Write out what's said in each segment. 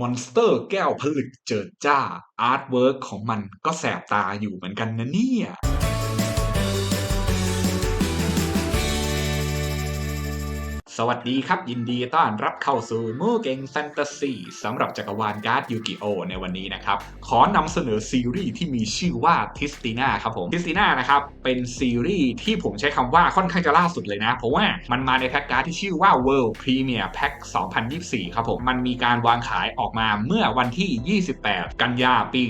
มอนสเตอร์แก้วผลึกเจิดจ้าอาร์ตเวิร์กของมันก็แสบตาอยู่เหมือนกันนะเนี่ย สวัสดีครับ ยินดีต้อนรับเข้าสู่มูเก่งแฟนตาซีสำหรับจักรวาลการ์ดยูกิโอในวันนี้นะครับ ขอนำเสนอซีรีส์ที่มีชื่อว่าทิสติน่าครับผมทิสติน่านะครับ เป็นซีรีส์ที่ผมใช้คำว่าค่อนข้างจะล่าสุดเลยนะ เพราะว่ามันมาในแพ็กการ์ดที่ชื่อว่า World Premier Pack 2024 ครับผม มันมีการวางขายออกมาเมื่อวันที่ 28 กันยาปี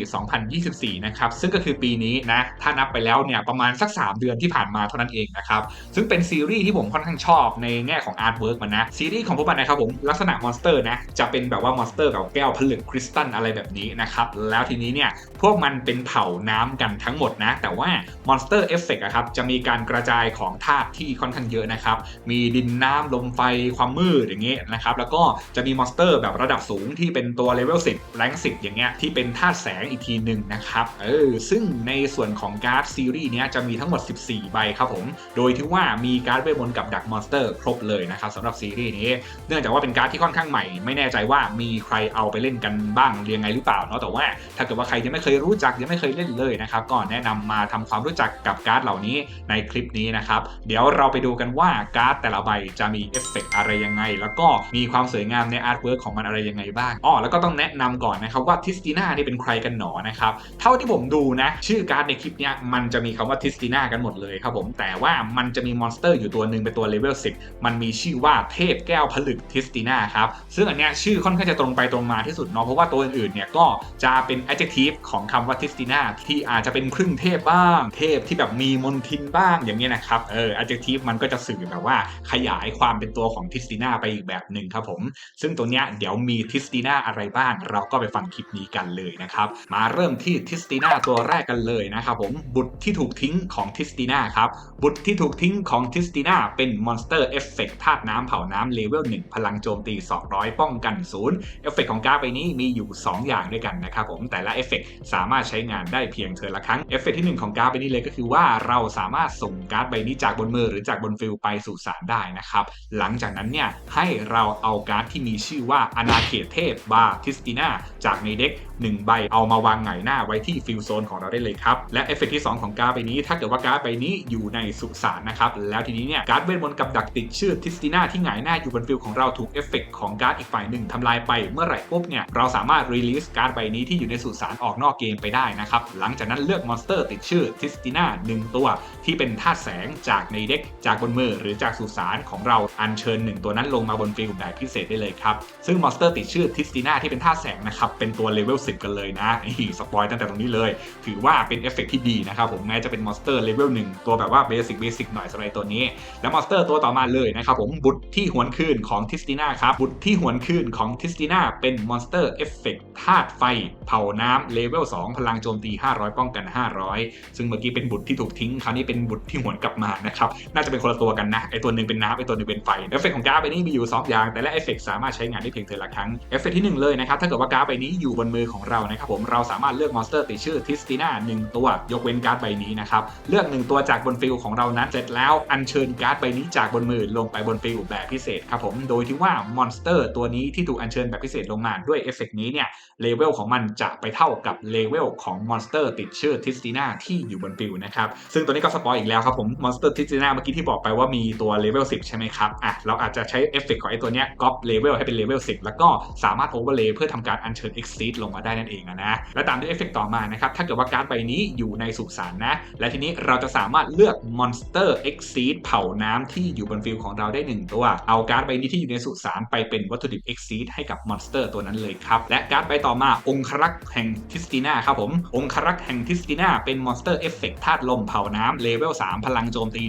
2024 นะครับ ซึ่งก็คือปีนี้นะ ถ้านับไปแล้วเนี่ยประมาณสัก 3 เดือนที่ผ่านมาเท่านั้นเองนะครับซึ่งเป็นซีรีส์ที่ผมค่อนข้างชอบในแง่ของอาร์ตเวิร์กมันนะ ซีรีส์ของพวกมันนะครับผมลักษณะมอนสเตอร์นะจะเป็นแบบว่ามอนสเตอร์กับแก้วผลึกคริสตัลอะไรแบบนี้นะครับแล้วทีนี้เนี่ยพวกมันเป็นเผ่าน้ำกันทั้งหมดนะ แต่ว่ามอนสเตอร์เอฟเฟกต์อะครับจะมีการกระจายของธาตุที่ค่อนข้างเยอะนะครับมีดินน้ำลมไฟความมืดอย่างเงี้ยนะครับแล้วก็จะมีมอนสเตอร์แบบระดับสูงที่เป็นตัวเลเวล10แรง10 อย่างเงี้ยที่เป็นธาตุแสงอีกทีหนึ่งนะครับเออซึ่งในส่วนของการ์ดซีรีส์เนี้ยจะมีทั้งหมด 14 ใบครับผมโดยที่ว่ามีการ์ดเวทมนต์กับดักมอนสเตอร์ครบเลยนะครับสำหรับซีรีส์นี้ เนื่องจากว่าเป็นการ์ดที่ค่อนข้างใหม่ ไม่แน่ใจว่ามีใครเอาไปเล่นกันบ้างเรียงไงหรือเปล่าเนาะแต่ว่าถ้าเกิดว่าใครยังไม่เคยรู้จักยังไม่เคยเล่นเลยนะครับก็แนะนำมาทำความรู้จักกับการ์ดเหล่านี้ในคลิปนี้นะครับเดี๋ยวเราไปดูกันว่าการ์ดแต่ละใบจะมีเอฟเฟกต์อะไรยังไง แล้วก็มีความสวยงามในอาร์ตเวิร์กของมันอะไรยังไงบ้างอ๋อแล้วก็ต้องแนะนำก่อนนะครับว่าทิสติน่านี่เป็นใครกันหนอนะครับเท่าที่ผมดูนะชื่อการ์ดในคลิปเนี้ยมันจะมีคำว่าทิสติน่ากันหมดเลยครับผมแต่ว่ามันจะมีมอนสเตอร์อยู่ตัวหนึ่งเป็นตัวเลเวล10มันมีชื่อว่าเทพแก้วผลึกทิสติน่าครับ ซึ่งอันเนี้ยชื่อค่อนข้างจะตรงไปตรงมาที่สุดเนาะเพราะว่าตัวอื่นๆเนี่ยก็จะเป็น adjective ของคำว่าทิสติน่าที่อาจจะเป็นครึ่งเทพบ้าง เทพที่แบบมีมนทินบ้างอย่างเงี้ยนะครับเออ adjective มันก็จะสื่อแบบว่าขยายความเป็นตัวของทิสติน่าไปอีกแบบหนึ่งครับผม ซึ่งตัวเนี้ยเดี๋ยวมีทิสติน่าอะไรบ้าง เราก็ไปฟังคลิปนี้กันเลยนะครับมาเริ่มที่ทิสติน่าตัวแรกกันเลยนะครับผมบุตรที่ถูกทิ้งของทิสติน่าครับบุตรที่ถูกทิ้งของทิสติน่าเป็นมอนสเตอร์เอฟเฟกธาตุน้ำเผาน้ำเลเวล1พลังโจมตี 200 ป้องกันศูนย์เอฟเฟกของการ์ดใบนี้มีอยู่ 2 อย่างด้วยกันนะครับผมแต่ละเอฟเฟกสามารถใช้งานได้เพียงเทอละครั้งเอฟเฟกที่ 1 ของการ์ดใบนี้เลยก็คือว่าเราสามารถส่งการ์ดใบนี้จากบนมือหรือจากบนฟิลไปสู่สารได้นะครับหลังจากนั้นเนี่ยให้เราเอาการ์ดที่มีชื่อว่าอนาเขตเทพบาทิสติน่าจากในเด็ก1 ใบเอามาวางหงายหน้าไว้ที่ฟิลโซนของเราได้เลยครับ และเอฟเฟกที่ 2 ของการ์ดใบนี้ ถ้าเกิดว่าการ์ดใบนี้อยู่ในสุสานนะครับแล้วทีนี้เนี่ยการ์ดเวทมนต์กับดักติดชื่อทิสตินน้าที่หงายหน้าอยู่บนฟิลของเราถูกเอฟเฟกของการ์ดอีกฝ่ายหนึ่งทำลายไปเมื่อไหร่ปุ๊บเนี่ยเราสามารถรีลิสการ์ดใบนี้ที่อยู่ในสุสานออกนอกเกมไปได้นะครับหลังจากนั้นเลือกมอนสเตอร์ติดชื่อทิสติน่าหนึ่งตัว ที่เป็นธาตุแสงจากในเด็กจากบนมือหรือจากสุสานของเราอัญเชิญหนึ่งตัวนั้นลงมาบนฟิลแบบพิเศษได้เลยครับซึ่งมอนสเตอร์ติดชื่อทิสติน่าที่เป็นธาตุแสงนะครับเป็นตัวเลเวล10 กันเลยนะสปอยตั้งแต่ตรงนี้เลย ถือว่าเป็นเอฟเฟกที่ดีนะครับผมแม้จะเป็นมอนสเตอร์เลเวล1ตัวแบบว่าเบสิกเบสิกหน่อยสำหรับตัวนี้แล้วมอนสเตอร์ตัวต่อมาเลยนะครับผมบุตรที่หวนคืนของทิสติน่าครับ บุตรที่หวนคืนของทิสติน่าเป็นมอนสเตอร์เอฟเฟกต์ธาตุไฟ เผาน้ำเลเวล 2 พลังโจมตี 500 ป้องกัน 500 ซึ่งเมื่อกี้เป็นบุตรที่ถูกทิ้ง คราวนี้เป็นบุตรที่หวนกลับมานะครับ น่าจะเป็นคนละตัวกันนะ ไอตัวหนึ่งเป็นน้ำไอตัวหนึ่งเป็นไฟ เอฟเฟกต์ของการ์ดใบนี้มีอยู่ 2 อย่าง แต่ละเอฟเฟกต์สามารถใช้งานได้เพียงเทอละครั้ง เอฟเฟกต์ที่ 1 เลยนะครับ ถ้าเกิดว่าการ์ดใบนี้อยู่บนมือของเรานะครับผมเราสามารถเลือกมอนสเตอร์ติดชื่อทิสติน่าหนึ่งตัวยกเว้นการ์ดใบนี้นะครับเลือก1ตัวจากบนฟิลของเรานั้นเสร็จแล้วอัญเชิญการ์ดใบนี้จากบนมือลงไปบนฟิลแบบพิเศษครับผม โดยที่ว่ามอนสเตอร์ตัวนี้ที่ถูกอัญเชิญแบบพิเศษลงมาด้วยเอฟเฟกนี้เนี่ยเลเวลของมันจะไปเท่ากับเลเวลของมอนสเตอร์ติดชื่อทิสติน่าที่อยู่บนฟิลนะครับซึ่งตัวนี้ก็สปอยอีกแล้วครับผมมอนสเตอร์ทิสติน่าเมื่อกี้ที่บอกไปว่ามีตัวเลเวล10 ใช่ไหมครับอะเราอาจจะใช้เอฟเฟกของไอ้ตัวเนี้ยก๊อปเลเวลให้เป็นเลเวล10 แล้วก็สามารถโอเวอร์เลย์เพื่อทำการอัญเชิญ Exceed ลงมาได้นั่นเองนะและตามด้วยเอฟเฟกต่อมานะครับถ้าเกิดว่าการ์ดใบนี้อยู่ในสุสานนะและทีนี้เราจะสามารถเลือก Monster Exceed เผาน้ำที่อยู่บนฟิลของเราได้1ตัว เอาการ์ดใบนี้ที่อยู่ในสุสานไปเป็นวัตถุดิบ Exceed ให้กับมอนสเตอร์ตัวนั้นเลยครับ และการ์ดใบต่อมาองครักษ์แห่งทิสติน่าครับผม องครักษ์แห่งทิสติน่าเป็นมอนสเตอร์เอฟเฟกต์ธาตุลมเผาน้ำเลเวล 3 พลังโจมตี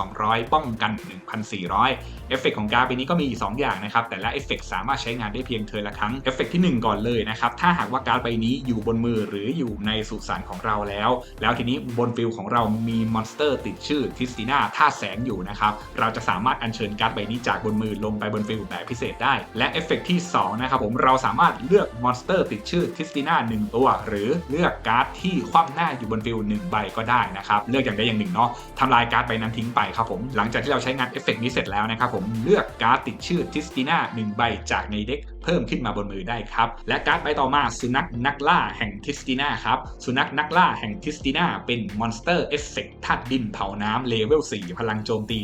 1,200 ป้องกัน 1,400 เอฟเฟกของการ์ดใบนี้ก็มี 2 อย่างนะครับ แต่ละเอฟเฟกสามารถใช้งานได้เพียงเทอละครั้งเอฟเฟกที่ 1 ก่อนเลยนะครับ ถ้าหากว่าการ์ดใบนี้อยู่บนมือหรืออยู่ในสุสานของเราแล้ว แล้วทีนี้บนฟิลของเรามีมอนสเตอร์ติดชื่อทิสติน่าท่าแสงอยู่นะครับเราจะสามารถอัญเชิญการ์ดใบนี้จากบนมือลงไปบนฟิลแบบพิเศษได้ และเอฟเฟกที่2นะครับผมเราสามารถเลือกมอนสเตอร์ติดชื่อทิสติน่า1ตัว หรือเลือกการ์ดที่คว่ำหน้าอยู่บนฟิล1ใบก็ได้นะครับเลือกอย่างใดอย่างหนึ่งเนาะทำลายการ์ดใบนั้นทิ้งไปครับผมหลังจากที่เราใช้งานเอฟเฟกนี้เสร็จแล้วนะครับผมเลือกการ์ดติดชื่อทิสติน่า1ใบจากในเด็ก เพิ่มขึ้นมาบนมือได้ครับ และการ์ดใบต่อมาสุนัขนักล่าแห่งทิสติน่าครับ สุนัขนักล่าแห่งทิสติน่าเป็นมอนสเตอร์เอฟเฟกต์ธาตุดินเผาน้ำเลเวล 4 พลังโจมตี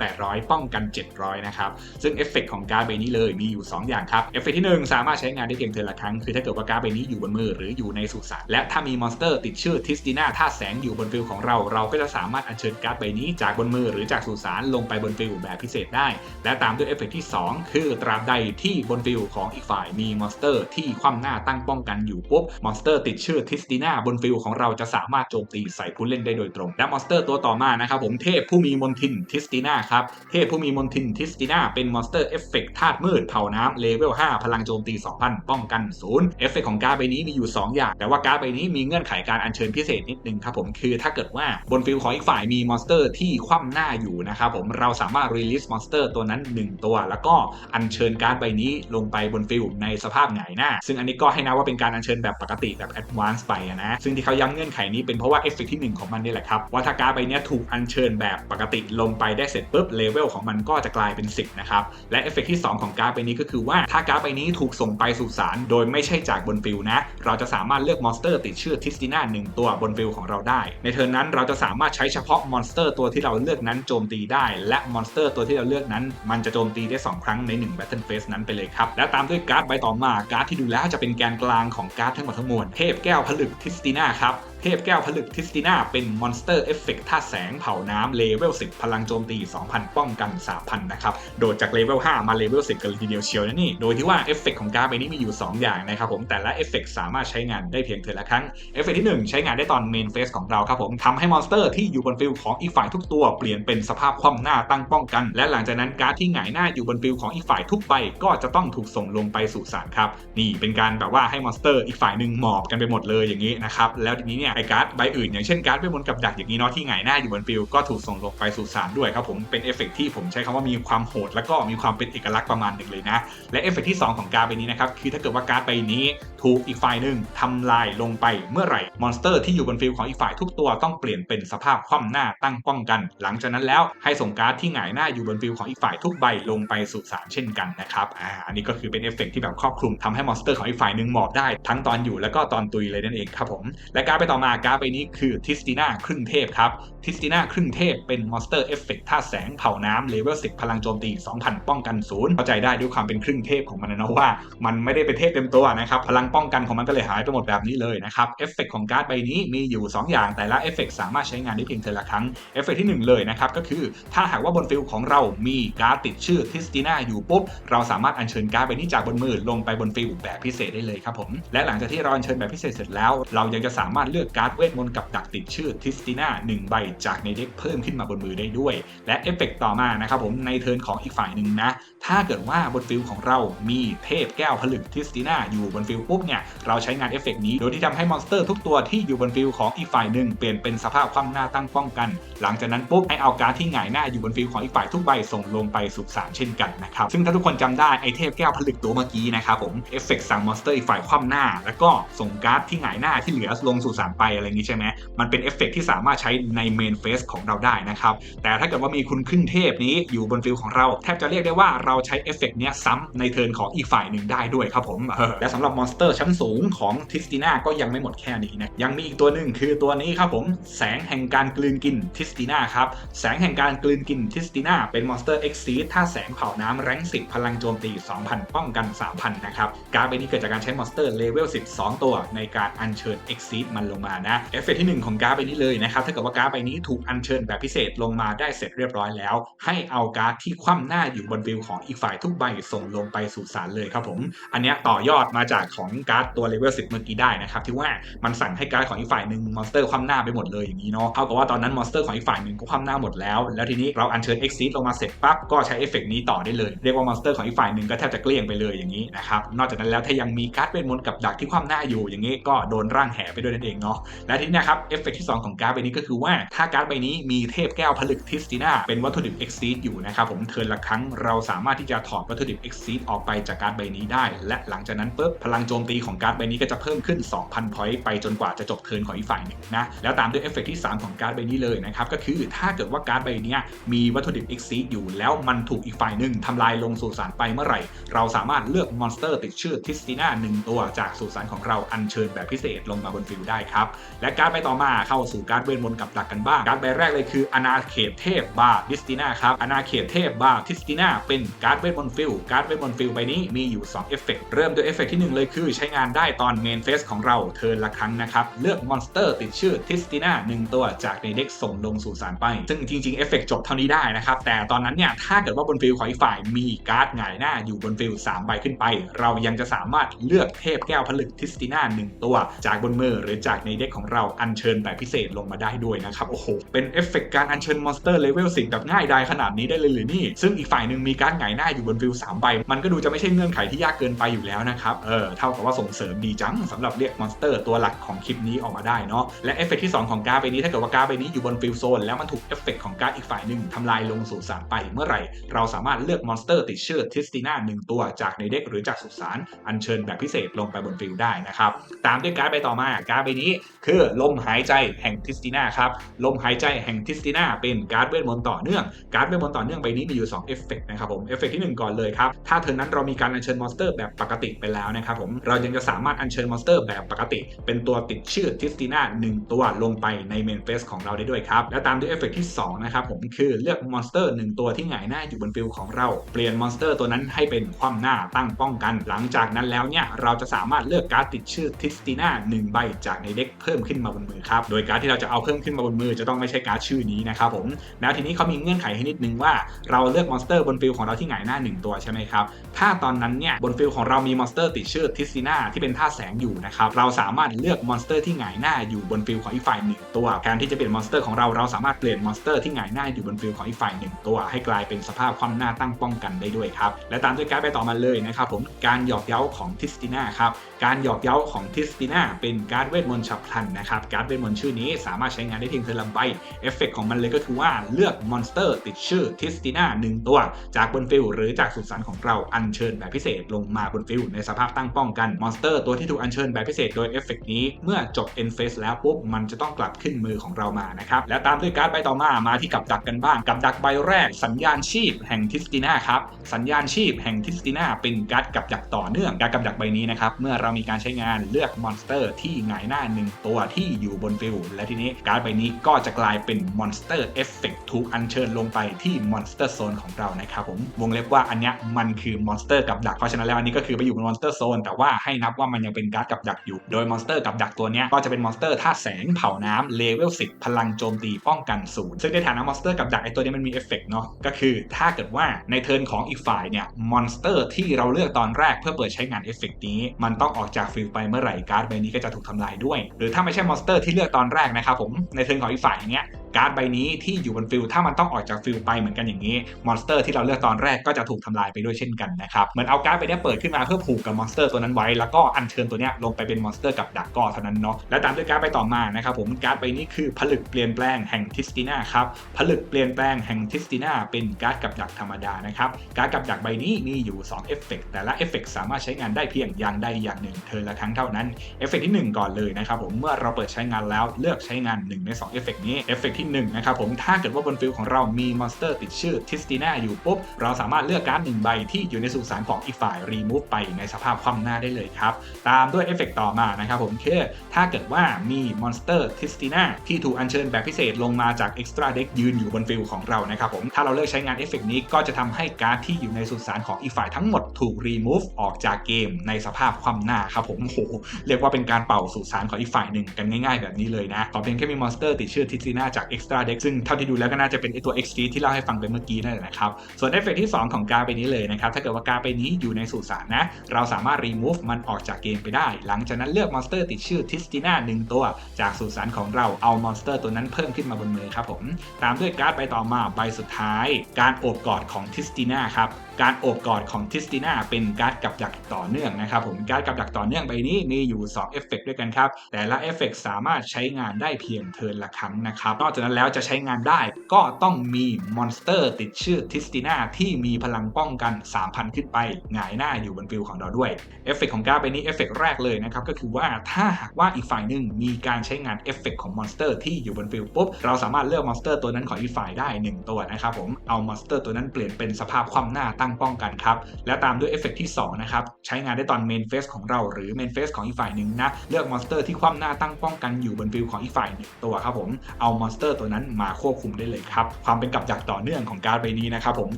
1,800 ป้องกัน 700 นะครับ ซึ่งเอฟเฟกต์ของการ์ดใบนี้เลยมีอยู่ 2 อย่างครับ เอฟเฟกต์ที่ 1 สามารถใช้งานได้เพียงเทอละครั้ง คือถ้าเกิดว่าการ์ดใบนี้อยู่บนมือหรืออยู่ในสุสานและถ้ามีมอนสเตอร์ติดชื่อทิสติน่าธาตุแสงอยู่บนฟิลของเรา เราก็จะสามารถอัญเชิญการ์ดใบนี้จากบนมือหรือจากสุสานลงไปบนฟิลแบบพิเศษได้ และตามด้วยเอฟเฟกที่ 2 คือตราบใดที่บนฟิลของอีกฝ่ายมีมอนสเตอร์ที่คว่ำหน้าตั้งป้องกันอยู่ปุ๊บมอนสเตอร์ติดชื่อทิสติน่าบนฟิลของเราจะสามารถโจมตีใส่ผู้เล่นได้โดยตรง และมอนสเตอร์ตัวต่อมานะครับผมเทพผู้มีมนทินทิสติน่าครับเทพผู้มีมนทินทิสติน่าเป็นมอนสเตอร์เอฟเฟกต์ธาตุมืดเผาน้ำเลเวล5พลังโจมตี 2,000 ป้องกัน0เอฟเฟกต์ของการ์ดใบนี้มีอยู่ 2 อย่าง แต่ว่าการ์ดใบนี้มีเงื่อนไขการอัญเชิญพิเศษนิดนึงครับผมคือถ้าเกิดว่าบนฟิลของอีกฝ่ายมีมอนสเตอร์ที่คว่ำหน้าอยู่นะครับผมเราสามารถรีลิสมอนสเตอร์ตัวนั้น 1 ตัว แล้วก็อัญเชิญการ์ดใบนี้ลงไปบบนฟิลในสภาพหงายหน้า ซึ่งอันนี้ก็ให้นับว่าเป็นการอัญเชิญแบบปกติแบบแอดวานซ์ไปนะ ซึ่งที่เขาย้ำเงื่อนไขนี้เป็นเพราะว่าเอฟเฟกต์ที่หนึ่งของมันนี่แหละครับว่าถ้าการ์ดใบนี้ถูกอัญเชิญแบบปกติลงไปได้เสร็จปุ๊บเลเวลของมันก็จะกลายเป็น 10 นะครับ และเอฟเฟกต์ที่สองของการ์ดใบนี้ก็คือว่าถ้าการ์ดใบนี้ถูกส่งไปสู่สารโดยไม่ใช่จากบนฟิลนะ เราจะสามารถเลือกมอนสเตอร์ติดชื่อทิสติน่าหนึ่งตัวบนฟิลของเราได้ ในเทิร์นนั้นเราจะสามารถใช้เฉพาะมอนสเตอร์ตัวที่เราเลือกนั้นโจมตีได้ และมอนสเตอร์ตัวที่เราเลือกนั้น มันจะโจมตีได้ 2 ครั้งใน1 Battle Phase นั้นไปเลยครับและตามด้วยการ์ดใบต่อมาการ์ดที่ดูแล้วจะเป็นแกนกลางของการ์ดทั้งหมดทั้งมวลเทพแก้วผลึกทิสติน่าครับ เทพแก้วผลึกทิสติน่าเป็นมอนสเตอร์เอฟเฟกต์ธาตุแสงเผาน้ำเลเวล 10 พลังโจมตี 2,000 ป้องกัน 3,000 นะครับ โดดจากเลเวล 5 มาเลเวล 10 กันเลยทีเดียวเชียวนะนี่ โดยที่ว่าเอฟเฟกต์ของการ์ดใบนี้มีอยู่ 2 อย่างนะครับผม แต่ละเอฟเฟกต์สามารถใช้งานได้เพียงเทอละครั้ง เอฟเฟกต์ที่ 1 ใช้งานได้ตอนเมนเฟสของเราครับผมทำให้มอนสเตอร์ที่อยู่บนฟิลของอีกฝ่ายทุกตัวเปลี่ยนเป็นสภาพคว่ำหน้าตั้งป้องกัน และหลังจากนั้นการ์ดที่หงายหน้าอยู่บนฟิลของอีกฝ่ายทุกใบก็จะต้องถูกส่งลงไปสู่สารครับนี่เป็นการแบบว่าให้มอนสเตอร์อีกฝ่ายหนึ่งหมอบกันไปหมดเลยอย่างนี้นะครับแล้วทีนี้เนี่ยไอการ์ดใบอื่นอย่างเช่นการ์ดเวทมนต์กับดักอย่างนี้เนาะที่หงายหน้าอยู่บนฟิลก็ถูกส่งลงไปสู่สารด้วยครับผมเป็นเอฟเฟกต์ที่ผมใช้คำว่ามีความโหด แล้วก็มีความเป็นเอกลักษณ์ประมาณหนึ่งเลยนะ และเอฟเฟกต์ที่ 2 ของการ์ดใบนี้นะครับคือถ้าเกิดว่าการ์ดใบนี้ถูกอีกฝ่ายหนึ่งทำลายลงไปเมื่อไหร่มอนสเตอร์ที่อยู่บนฟิลของอีกฝ่ายทุกตัวต้องเปลี่ยนเป็นสภาพคว่ำหน้าตั้งป้องกัน หลังจากนั้นแล้วให้ส่งการ์ดที่หงายหน้าอยู่บนฟิลของอีกฝ่ายทุกใบลงไปสู่สารเช่นกันนะครับอ่าอันนี้ก็คือเป็นเอฟเฟกที่แบบครอบคลุมทำให้มอนสเตอร์ของอีกฝ่ายหนึ่งหมอบได้ทั้งตอนอยู่แล้วก็ตอนตุยเลยนั่นเองครับผมและการ์ดไปต่อมาการ์ดใบนี้คือทิสติน่าครึ่งเทพครับ ทิสติน่าครึ่งเทพเป็นมอนสเตอร์เอฟเฟกต์ท่าแสงเผาน้ำเลเวล10พลังโจมตี 2,000 ป้องกันศูนย์เข้าใจได้ด้วยความเป็นครึ่งเทพของมันนะว่า มันไม่ได้เป็นเทพเต็มตัวนะครับ พลังป้องกันของมันก็เลยหายไปหมดแบบนี้เลยนะครับเอฟเฟกต์ของการ์ดใบนี้มีอยู่ 2 อย่างแต่ละเอฟเฟกต์สามารถใช้งานได้เพียงเทอละครั้งเอฟเฟกต์ที่ 1 เลยนะครับก็คือถ้าหากว่าบนฟิลของเรามีการ์ดติดชื่อทิสติน่าอยู่ปุ๊บเราสามารถอัญเชิญการ์ดใบนี้จากบนมือลงไปบนฟิลแบบพิเศษได้เลยครับผมและหลังจากที่เราอัญเชิญแบบพิเศษเสร็จแล้ว เรายังจะสามารถเลือกการ์ดเวทมนต์กับดักติดชื่อทิสติน่า1ใบจากในเด็กเพิ่มขึ้นมาบนมือได้ด้วย และเอฟเฟกต์ต่อมานะครับผมในเทิร์นของอีกฝ่ายหนึ่งนะ ถ้าเกิดว่าบนฟิลของเรามีเทพแก้วผลึกทิสติน่าอยู่บนฟิลปุ๊บเนี่ยเราใช้งานเอฟเฟกต์นี้โดยที่ทำให้มอนสเตอร์ทุกตัวที่อยู่บนฟิลของอีกฝ่ายหนึ่งเปลี่ยนเป็นสภาพคว่ำหน้าตั้งป้องกัน หลังจากนั้นปุ๊บให้เอาการที่หงายหน้าอยู่บนฟิลของอีกฝ่ายทุกใบส่งลงไปสู่สารเช่นกันนะครับซึ่งถ้าทุกคนจำได้ไอเทพแก้วผลึกตัวเมื่อกี้นะครับผมเอฟเฟกต์สั่งมอนสเตอร์อีกฝ่ายคว่ำหน้า แล้วก็ส่งการ์ดที่หงายหน้าที่เหลือลงสู่สารไปอะไรอย่างนี้ใช่ไหม มันเป็นเอฟเฟกต์ที่สามารถใช้ในเมนเฟสของเราได้นะครับ แต่ถ้าเกิดว่ามีคุณครึ่งเทพนี้อยู่บนฟิลของเรา แทบจะเรียกได้ว่าเราใช้เอฟเฟกต์เนี้ยซ้ำในเทิร์นของอีกฝ่ายหนึ่งได้ด้วยครับผมและสำหรับมอนสเตอร์ชั้นสูงของทิสติน่าก็ยังไม่หมดแค่นี้นะยังมีอีกตัวหนึ่งคือตัวนี้ครับผมแสงแห่งการกลืนกินทิสติน่าครับแสงแห่งการกลืนกินทิสติน่าเป็นมอนสเตอร์เอ็กซีถ้าแสงเผาน้ำแรงสิบพลังโจมตี 2,000 ป้องกัน 3,000 นะครับ การ์ดใบนี้เกิดจากการใช้มอนสเตอร์เลเวล 12 ตัวในการอัญเชิญ Exceed มันลงมานะเอฟเฟกต์ที่1ของการ์ดใบนี้เลยนะครับถ้าเกิดว่าการ์ดใบนี้ถูกอัญเชิญแบบพิเศษลงมาได้เสร็จเรียบร้อยแล้ว ให้เอาการ์ดที่คว่ำหน้าอยู่บนฟิลของอีกฝ่ายทุกใบส่งลงไปสู่สารเลยครับผมอันนี้ต่อยอดมาจากของการ์ดตัวเลเวล10เมื่อกี้ได้นะครับที่ว่ามันสั่งให้การ์ดของอีกฝ่ายหนึ่งมอนสเตอร์คว่ำหน้าไปหมดเลยอย่างนี้เนาะเท่ากับว่าตอนนั้นมอนสเตอร์ของอีกฝ่ายหนึ่งก็คว่ำหน้าหมดแล้ว แล้วทีนี้เราอัญเชิญ Exceed ลงมาเสร็จปั๊บก็ใช้เอฟเฟกต์นี้ต่อได้เลย เรียกว่ามอนสเตอร์ของอีกฝ่ายหนึ่งก็แทบจะเกลี้ยงไปเลยอย่างนี้นะครับนอกจากนั้นแล้วถ้ายังมีการ์ดเวทมนต์กับดักที่คว่ำหน้าอยู่อย่างนี้ก็โดนร่างแหไปด้วยนั่นเองเนาะและทีนี้นะครับเอฟเฟกที่ 2 ของการ์ดใบนี้ก็คือว่าถ้าการ์ดใบนี้มีเทพแก้วผลึกทิสติน่าเป็นวัตถุดิบ Exceed อยู่นะครับผมเทิร์นละครั้งเราสามารถที่จะถอดวัตถุดิบ Exceed ออกไปจากการ์ดใบนี้ได้ และหลังจากนั้นปุ๊บพลังโจมตีของการ์ดใบนี้ก็จะเพิ่มขึ้น 2,000พอยต์ไปจนกว่าจะจบเทิร์นของอีกฝ่ายหนึ่งนะแล้วตามด้วยเอฟเฟกที่ 3 ของการ์ดใบนี้เลยนะครับก็คือถ้าเกิดว่าการ์ดใบนี้มีวัตถุดิบ Exceed อยู่ แล้วมันถูกอีกฝ่ายหนึ่งทำลายลงสู่สารไปเมื่อไหร่ เราสามารถเลือกมอนสเตอร์ติดชื่อทิสติน่าหนึ่งตัวจากสู่สารของเราอัญเชิญแบบพิเศษลงมาบนฟิลได้ครับและการ์ดใบต่อมาเข้าสู่การ์ดเวทมนต์กับดักกันบ้าง การ์ดใบแรกเลยคืออนาเขตเทพบาทิสติน่าครับอนาเขตเทพบาทิสติน่าเป็นการ์ดเวทมนต์ฟิลการ์ดเวทมนต์ฟิลใบนี้มีอยู่2เอฟเฟกเริ่มด้วยเอฟเฟกที่หนึ่งเลยคือใช้งานได้ตอนเมนเฟสของเราเทิร์นละครั้งนะครับเลือกมอนสเตอร์ติดชื่อทิสติน่าหนึ่งตัวจากในเด็กส่งลงสู่สารไป ซึ่งจริงๆเอฟเฟกจบเท่านี้ได้นะครับแต่ตอนนั้นเนี่ยถ้าเกิดว่าบนฟิลของอีกฝ่ายมีการ์ดหงายหน้าอยู่บนฟิล3ใบขึ้นไป เรายังจะสามารถเลือกเทพแก้วผลึกทิสติน่าหนึ่งตัว จากบนมือหรือจากในเด็กของเราอัญเชชิญแบบพิเศษลงมาได้ด้วยนะครับโอ้โหเป็นเอฟเฟกการอัญเชิญมอนสเตอร์เลเวลสิแบบง่ายดายขนาดนี้ได้เลยหรือนี่ ซึ่งอีกฝ่ายหนึ่งมีการดหงายหน้าอยู่บนฟิล3ใบ มันก็ดูจะไม่ใช่เงื่อนไขที่ยากเกินไปอยู่แล้วนะครับ เออ เท่ากับว่าส่งเสริมดีจังสำหรับเรียกมอนสเตอร์ตัวหลักของคลิปนี้ออกมาได้เนาะ และเอฟเฟกที่ 2 ของการ์ดใบนี้ถ้าเกิดว่าการ์ดใบนี้อยู่บนฟิลโซนแล้วมันถูกเอฟเฟกของการ์ดอีกฝ่ายหนึ่งทำลายลงสู่สารไปเมื่อไหร่ เราสามารถเลือกมอนสเตอร์ติดชื่อทิสติน่าหนึ่งตัวจากในเด็กหรือจากสุสานอัญเชิญแบบพิเศษลงไปบนฟิลได้นะครับ ตามด้วยการ์ดใบต่อมาการ์ดใบนี้คือลมหายใจแห่งทิสติน่าครับ ลมหายใจแห่งทิสติน่าเป็นการ์ดเวทมนต์ต่อเนื่อง การ์ดเวทมนต์ต่อเนื่องใบนี้มีอยู่2เอฟเฟกต์นะครับผม เอฟเฟกต์ที่ 1 ก่อนเลยครับ ถ้าเทิร์นนั้นเรามีการอัญเชิญมอนสเตอร์แบบปกติไปแล้วนะครับผม เรายังจะสามารถอัญเชิญมอนสเตอร์แบบปกติ เป็นตัวติดชื่อทิสติน่า1ตัวลงไปในเมนเฟสของเราได้ด้วยครับ และตามด้วยเอฟเฟกต์ที่2นะครับผมคือเลือกมอนสเตอร์1ตัวที่หงายหน้าอยู่บนฟิลของเรา เปลี่ยนมอนสเตอร์ตัวนั้นให้เป็นคว่ำหน้าตั้งป้องกัน หลังจากนั้นแล้วเนี่ยเราจะสามารถเลือกการ์ดติดชื่อทิสติน่า1ใบจากในเด็กเพิ่มขึ้นมาบนมือครับโดยการที่เราจะเอาเพิ่มขึ้นมาบนมือจะต้องไม่ใช่การ์ดชื่อนี้นะครับผมแล้วทีนี้เขามีเงื่อนไขให้นิดนึงว่าเราเลือกมอนสเตอร์บนฟิลของเราที่หงายหน้า 1 ตัวใช่ไหมครับถ้าตอนนั้นเนี่ยบนฟิลของเรามีมอนสเตอร์ติดชื่อทิสติน่าที่เป็นท่าแสงอยู่นะครับเราสามารถเลือกมอนสเตอร์ที่หงายหน้าอยู่บนฟิลของอีกฝ่ายหนึ่งตัวแทนที่จะเปลี่ยนมอนสเตอร์ของเราเราสามารถเปลี่ยนมอนสเตอร์ที่หงายหน้าอยู่บนฟิลของอีกฝ่ายหนึ่งตัว ให้กลายเป็นสภาพคว่ำหน้าตั้งป้องกันได้ด้วยครับและตามด้วยการ์ดไปต่อมาเลยนะครับผมการหยอกเย้าของทิสติน่าครับการหยอกเย้าของทิสติน่าเป็นการเวทมนต์ฉับพลันนะครับการดเวทมนชื่อนี้สามารถใช้งานได้เพียงเทอร์ละใบเอฟเฟกของมันเลยก็คือว่าเลือกมอนสเตอร์ติดชื่อทิสติน่าหนึ่งตัว จากบนฟิลหรือจากสุสานของเราอัญเชิญแบบพิเศษลงมาบนฟิลในสภาพตั้งป้องกันมอนสเตอร์ตัวที่ถูกอัญเชิญแบบพิเศษโดยเอฟเฟกนี้เมื่อจบเอ็นเฟสแล้วปุ๊บมันจะต้องกลับขึ้นมือของเรามานะครับและตามด้วยการ์ดใบต่อมามาที่กับดักกันบ้างกับดักใบแรก สัญญาณชีพแห่งทิสติน่าครับสัญญาณชีพแห่งทิสติน่าเป็นการ์ดกับดักต่อเนื่องการกับดักใบนี้นะครับเมื่อเรามีการใช้งานเลือกมอนสเตอร์ที่หงายหน้าหนึ่งตัวที่อยู่บนฟิลและทีนี้การ์ดใบนี้ก็จะกลายเป็นมอนสเตอร์เอฟเฟกถูกอัญเชิญลงไปที่มอนสเตอร์โซนของเรานะครับผมวงเล็บว่าอันเนี้ยมันคือมอนสเตอร์กับดักเพราะฉะนั้นแล้วอันนี้ก็คือไปอยู่บนมอนสเตอร์โซนแต่ว่าให้นับว่ามันยังเป็นการ์ดกับดักอยู่ โดยมอนสเตอร์กับดักตัวเนี้ยก็จะเป็นมอนสเตอร์ท่าแสงเผาน้ำเลเวล10พลังโจมตีป้องกันศูนย์ซึ่งในฐานะมอนสเตอร์กับดักไอตัวนี้มันมีเอฟเฟกเนาะก็คือถ้าเกิดว่าในเทิร์นของอีกฝ่ายเนี่ยมอนสเตอร์ที่เราเลือกตอนแรกเพื่อเปิดใช้งานเอฟเฟกนี้ มันต้องออกจากฟิลไปเมื่อไหร่การ์ดใบนี้ก็จะถูกทำลายด้วย หรือถ้าไม่ใช่มอนสเตอร์ที่เลือกตอนแรกนะครับผมในเทิร์นของอีกฝ่ายอย่างเงี้ย การ์ดใบนี้ที่อยู่บนฟิลถ้ามันต้องออกจากฟิลไปเหมือนกันอย่างนี้มอนสเตอร์ที่เราเลือกตอนแรกก็จะถูกทำลายไปด้วยเช่นกันนะครับเหมือนเอาการ์ดใบนี้เปิดขึ้นมาเพื่อผูกกับมอนสเตอร์ตัวนั้นไว้แล้วก็อัญเชิญตัวนี้ลงไปเป็นมอนสเตอร์กับดักก็เท่านั้นเนาะและตามด้วยการ์ดใบต่อมานะครับผมการ์ดใบนี้คือผลึกเปลี่ยนแปลงแห่งทิสติน่าครับผลึกเปลี่ยนแปลงแห่งทิสติน่าเป็นการ์ดกับดักธรรมดานะครับการ์ดกับดักใบนี้มีอยู่2เอฟเฟกแต่ละเอฟเฟกสามารถใช้งานได้เพียงอย่างใดอย่างหนึ่งเทินละครั้งเท่านั้นเอฟเฟกที่ 1 ก่อนเลยนะครับผมเมื่อเราเปิดใช้งานแล้วเลือกใช้งาน1ใน2เอฟเฟกนี้เอฟเฟกที่1นะครับผมถ้าเกิดว่าบนฟิลของเรามีมอนสเตอร์ติดชื่อทิสติน่าอยู่ปุ๊บ เราสามารถเลือกการ์ดหนึ่งใบที่อยู่ในสุสานของอีกฝ่ายรีมูฟไปในสภาพคว่ำหน้าได้เลยครับ ตามด้วยเอฟเฟกต่อมานะครับผมคือถ้าเกิดว่ามีมอนสเตอร์ทิสติน่าที่ถูกอัญเชิญแบบพิเศษลงมาจากเอ็กซ์ตร้าเด็กยืนอยู่บนฟิลของเรานะครับผมถ้าเราเลือกใช้งานเอฟเฟกนี้ก็จะทำให้การ์ดที่อยู่ในสุสานของอีกฝ่ายทั้งหมดถูกรีมูฟออกจากเกมในสภาพคว่ำหน้าครับผมโอ้โหเรียกว่าเป็นการเป่าสุสานของอีกฝ่ายหนึ่งกันง่ายๆ แบบนี้เลยนะขอเพียงแค่มีมอนสเตอร์ติดชื่อทิสติน่าจากเอ็กซ์ตร้าเด็กซึ่งเท่าที่ดูแล้วก็น่าจะเป็นไอตัว X ที่เล่าให้ฟังไปเมื่อกี้นั่นแหละนะครับ ส่วนเอฟเฟกที่ 2 ของการ์ดใบนี้เลยนะครับ ถ้าเกิดว่าการ์ดใบนี้อยู่ในสุสานนะ เราสามารถ remove มันออกจากเกมไปได้ หลังจากนั้นเลือกมอนสเตอร์ติดชื่อทิสติน่าหนึ่งตัวจากสุสานของเราเอามอนสเตอร์ตัวนั้นเพิ่มขึ้นมาบนมือครับผมตามด้วยการ์ดใบต่อมาใบสุดท้าย การโอบกอดของทิสติน่าครับการโอบกอดของทิสติน่าเป็นการ์ดกับดักต่อเนื่องนะครับผมการ์ดกับดักต่อเนื่องใบนี้มีอยู่2เอฟเฟกต์ด้วยกันครับ แต่ละเอฟเฟกต์สามารถใช้งานได้เพียงเทิร์นละครั้งนะครับนอกจากนั้นแล้วจะใช้งานได้ก็ต้องมีมอนสเตอร์ติดชื่อทิสติน่าที่มีพลังป้องกัน 3,000 ขึ้นไปหงายหน้าอยู่บนฟิลของเราด้วยเอฟเฟกของการ์ดใบนี้เอฟเฟกแรกเลยนะครับก็คือว่าถ้าหากว่าอีกฝ่ายหนึ่งมีการใช้งานเอฟเฟกของมอนสเตอร์ที่อยู่บนฟิลปุ๊บเราสามารถเลือกมอนสเตอร์ตัวนั้นของอีกฝ่ายได้ 1 ตัวนะครับผมเอามอนสเตอร์ตัวนั้นเปลี่ยนเป็นสภาพคว่ำหน้าตั้งป้องกันครับ และตามด้วยเอฟเฟกที่2นะครับ ใช้งานได้ตอนเมนเฟสของเราหรือเมนเฟสของอีกฝ่ายหนึ่งนะ เลือกมอนสเตอร์ที่คว่ำหน้าตั้งป้องกันอยู่บนฟิลของอีกฝ่ายหนึ่งตัวครับผมเอามอนสเตอร์ตัวนั้นมาควบคุมได้เลยครับ ความเป็นกับดักต่อเนื่องของการ์ดใบนี้นะครับผม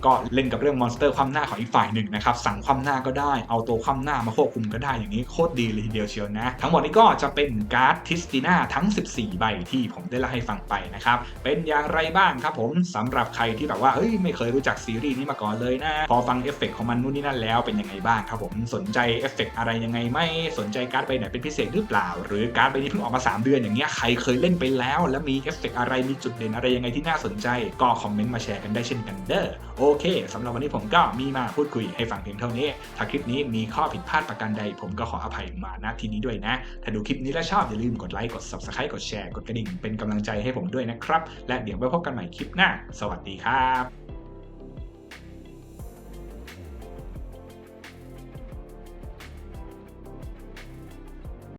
ก็เล่นกับเรื่องมอนสเตอร์คว่ำหน้าของอีกฝ่ายหนึ่งนะครับสั่งคว่ำหน้าก็ได้เอาตัวคว่ำหน้ามาควบคุมก็ได้อย่างนี้โคตรดีเลยทีเดียวเชียวนะ ทั้งหมดนี้ก็จะเป็นการ์ดทิสติน่าทั้ง 14 ใบที่ผมได้เล่าให้ฟังไปนะครับเป็นอย่างไรบ้างครับผมสำหรับใครที่แบบว่าเฮ้ยไม่เคยรู้จักซีรีส์นี้มาก่อนเลยนะพอฟังเอฟเฟกต์ของมันนู่นนี่นั่นแล้วเป็นยังไงบ้างครับผมสนใจเอฟเฟกต์อะไรยังไงไหม่สนใจการ์ดใบไหนเป็นพิเศษหรือเปล่า หรือการ์ดใบนี้เพิ่งออกมา 3 เดือนอย่างเงี้ยใครเคยเล่นไปแล้ว แล้วมีเอฟเฟกต์อะไรมีจุดเด่นอะไรยังไงที่น่าสนใจ ก็คอมเมนต์มาแชร์กันได้เช่นกันเด้อโอเคสำหรับวันนี้ผมก็มีมาพูดคุยให้ฟังเพียงเท่านี้ ถ้าคลิปนี้มีข้อผิดพลาดประการใด ผมก็ขออภัยมาณที่นี้ด้วยนะ ถ้าดูคลิปนี้แล้วชอบอย่าลืมกดไลค์กด subscribe กดแชร์กดกระดิ่งเป็นกำลังใจให้ผมด้วยนะครับและเดี๋ยวไว้พบกันใหม่คลิปหน้า สวัสดีครับ